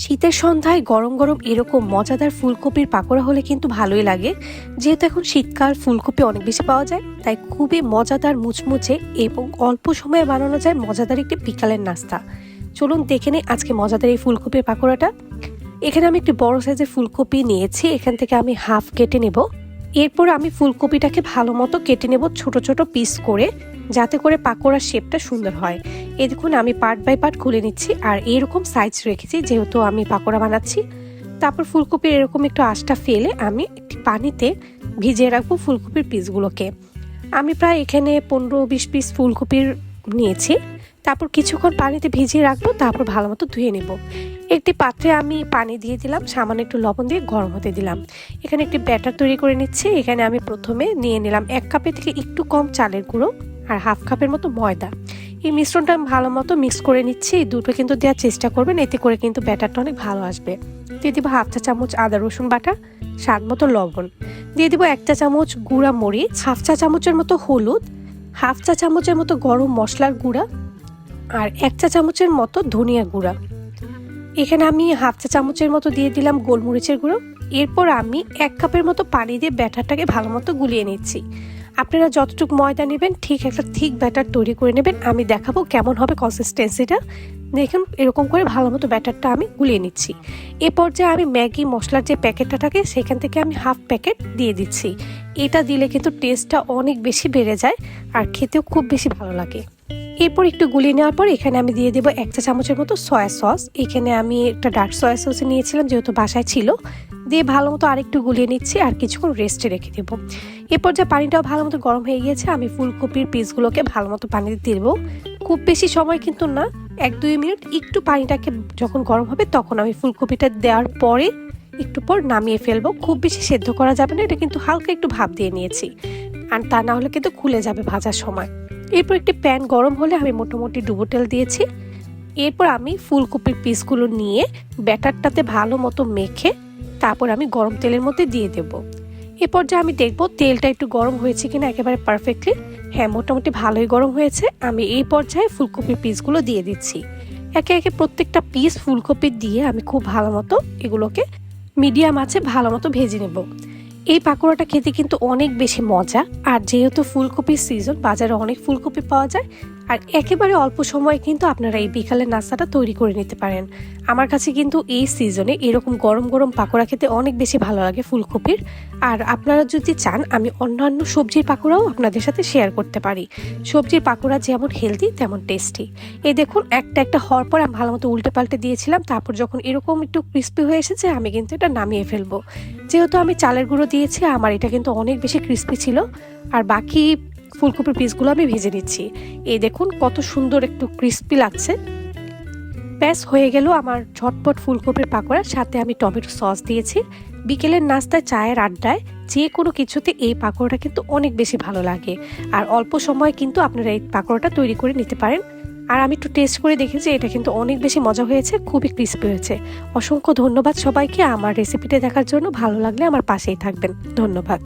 শীতের সন্ধ্যায় গরম গরম এরকম মজাদার ফুলকপির পাকোড়া হলে কিন্তু ভালোই লাগে। যেহেতু এখন শীতকাল, ফুলকপি অনেক বেশি পাওয়া যায়, তাই খুবই মজাদার মুচমুচে এবং অল্প সময়ে বানানো যায় মজাদার একটি বিকালের নাস্তা। চলুন দেখে নিই আজকে মজাদার এই ফুলকপির পাকোড়াটা। এখানে আমি একটি বড় সাইজের ফুলকপি নিয়েছি, এখান থেকে আমি হাফ কেটে নেব। এরপর আমি ফুলকপিটাকে ভালো মতো কেটে নেব ছোট ছোট পিস করে, যাতে করে পাকোড়ার শেপটা সুন্দর হয়। এই দেখুন আমি পার্ট বাই পার্ট খুলে নিচ্ছি, আর এরকম সাইজ রেখেছি যেহেতু আমি পাকোড়া বানাচ্ছি। তারপর ফুলকপির এরকম একটু আঁশটা ফেলে আমি একটি পানিতে ভিজিয়ে রাখব ফুলকপির পিসগুলোকে আমি প্রায় এখানে পনেরো বিশ পিস ফুলকপির নিয়েছি। তারপর কিছুক্ষণ পানিতে ভিজিয়ে রাখব, তারপর ভালো মতো ধুয়ে নেব। একটি পাত্রে আমি পানি দিয়ে দিলাম, সামান্য একটু লবণ দিয়ে গরম হতে দিলাম। এখানে একটি ব্যাটার তৈরি করে নিচ্ছি, এখানে আমি প্রথমে নিয়ে নিলাম এক কাপের থেকে একটু কম চালের গুঁড়ো আর হাফ কাপের মতো ময়দা। এই মিশ্রণটা আমি ভালো মতো মিক্স করে নিচ্ছি। দুটো কিন্তু দেওয়ার চেষ্টা করবেন, এতে করে কিন্তু ব্যাটারটা অনেক ভালো আসবে। দিয়ে দিব হাফ চা চামচ আদা, রসুন বাটা, স্বাদ মতো লবণ। দিয়ে দিব এক চা চামচ গুঁড়া মরিচ, হাফ চা চামচের মতো হলুদ, হাফ চা চামচের মতো গরম মশলার গুঁড়া আর এক চা চামচের মতো ধনিয়া গুঁড়া। এখানে আমি হাফ চা চামচের মতো দিয়ে দিলাম গোলমরিচের গুঁড়ো। এরপর আমি এক কাপের মতো পানি দিয়ে ব্যাটারটাকে ভালো মতো গুলিয়ে নিচ্ছি। আপনারা যতটুকু ময়দা নেবেন, ঠিক একটা থিক ব্যাটার তৈরি করে নেবেন। আমি দেখাবো কেমন হবে কনসিস্টেন্সিটা দেখুন, এরকম করে ভালো মতো ব্যাটারটা আমি গুলিয়ে নিচ্ছি। এ পর্যায়ে আমি ম্যাগি মশলার যে প্যাকেটটা থাকে, সেখান থেকে আমি হাফ প্যাকেট দিয়ে দিচ্ছি। এটা দিলে কিন্তু টেস্টটা অনেক বেশি বেড়ে যায়, আর খেতেও খুব বেশি ভালো লাগে। এরপর একটু গুলিয়ে নেওয়ার পর এখানে আমি দিয়ে দেবো এক চা চামচের মতো সয়া সস এখানে আমি একটা ডার্ক সয়া সস নিয়েছিলাম, যেহেতু বাসায় ছিল। দিয়ে ভালো মতো আরেকটু গুলিয়ে নিচ্ছি আর কিছুক্ষণ রেস্টে রেখে দেবো। এরপর যে পানিটাও ভালো মতো গরম হয়ে গিয়েছে, আমি ফুলকপির পিসগুলোকে ভালো মতো পানি পানিতে দেবো। খুব বেশি সময় কিন্তু না, এক দুই মিনিট একটু পানিটাকে যখন গরম হবে তখন আমি ফুলকপিটা দেওয়ার পরে একটু পর নামিয়ে ফেলব। খুব বেশি সেদ্ধ করা যাবে না, এটা কিন্তু হালকা একটু ভাপ দিয়ে নিয়েছি। আর তা না হলে কিন্তু খুলে যাবে ভাজার সময়। এরপর একটি প্যান গরম হলে আমি মোটামুটি ডুবো তেল দিয়েছি। এরপর আমি ফুলকপির পিসগুলো নিয়ে ব্যাটারটাতে ভালো মতো মেখে তারপর আমি গরম তেলের মধ্যে দিয়ে দেব। এরপর যে আমি দেখব তেলটা একটু গরম হয়েছে কিনা একেবারে পারফেক্টলি হ্যাঁ মোটামুটি ভালোই গরম হয়েছে। আমি এই পর্যায়ে ফুলকপির পিসগুলো দিয়ে দিচ্ছি। একে একে প্রত্যেকটা পিস ফুলকপি দিয়ে আমি খুব ভালো মতো এগুলোকে মিডিয়াম আছে, ভালো মতো ভেজে নেব। এই পাকোড়াটা খেতে কিন্তু অনেক বেশি মজা। আর যেহেতু ফুলকপির সিজন বাজারে অনেক ফুলকপি পাওয়া যায় আর একেবারে অল্প সময়ে কিন্তু আপনারা এই বিকালের নাস্তাটা তৈরি করে নিতে পারেন। আমার কাছে কিন্তু এই সিজনে এরকম গরম গরম পাকোড়া খেতে অনেক বেশি ভালো লাগে ফুলকপির। আর আপনারা যদি চান, আমি অন্যান্য সবজির পাকোড়াও আপনাদের সাথে শেয়ার করতে পারি। সবজির পাকোড়া যেমন হেলদি তেমন টেস্টি এই দেখুন, একটা একটা হওয়ার পর আমি ভালো মতো উল্টে পাল্টে দিয়েছিলাম, তারপর যখন এরকম একটু ক্রিস্পি হয়ে এসেছে, আমি কিন্তু এটা নামিয়ে ফেলব। যেহেতু আমি চালের গুঁড়ো দিয়েছি, আমার এটা কিন্তু অনেক বেশি ক্রিস্পি ছিল। আর বাকি ফুলকপির পিসগুলো আমি ভেজে নিচ্ছি। এই দেখুন, কত সুন্দর একটু ক্রিস্পি লাগছে। ব্যাস, হয়ে গেল আমার ঝটপট ফুলকপির পাকোড়ার সাথে আমি টমেটো সস দিয়েছি। বিকেলের নাস্তায়, চায়ের আড্ডায় যে কোনো কিছুতে এই পাকোড়াটা কিন্তু অনেক বেশি ভালো লাগে। আর অল্প সময় কিন্তু আপনারা এই পাকোড়াটা তৈরি করে নিতে পারেন। আর আমি একটু টেস্ট করে দেখেছি, এটা কিন্তু অনেক বেশি মজা হয়েছে, খুবই ক্রিস্পি হয়েছে। অসংখ্য ধন্যবাদ সবাইকে আমার রেসিপিটা দেখার জন্য। ভালো লাগলে আমার পাশেই থাকবেন। ধন্যবাদ।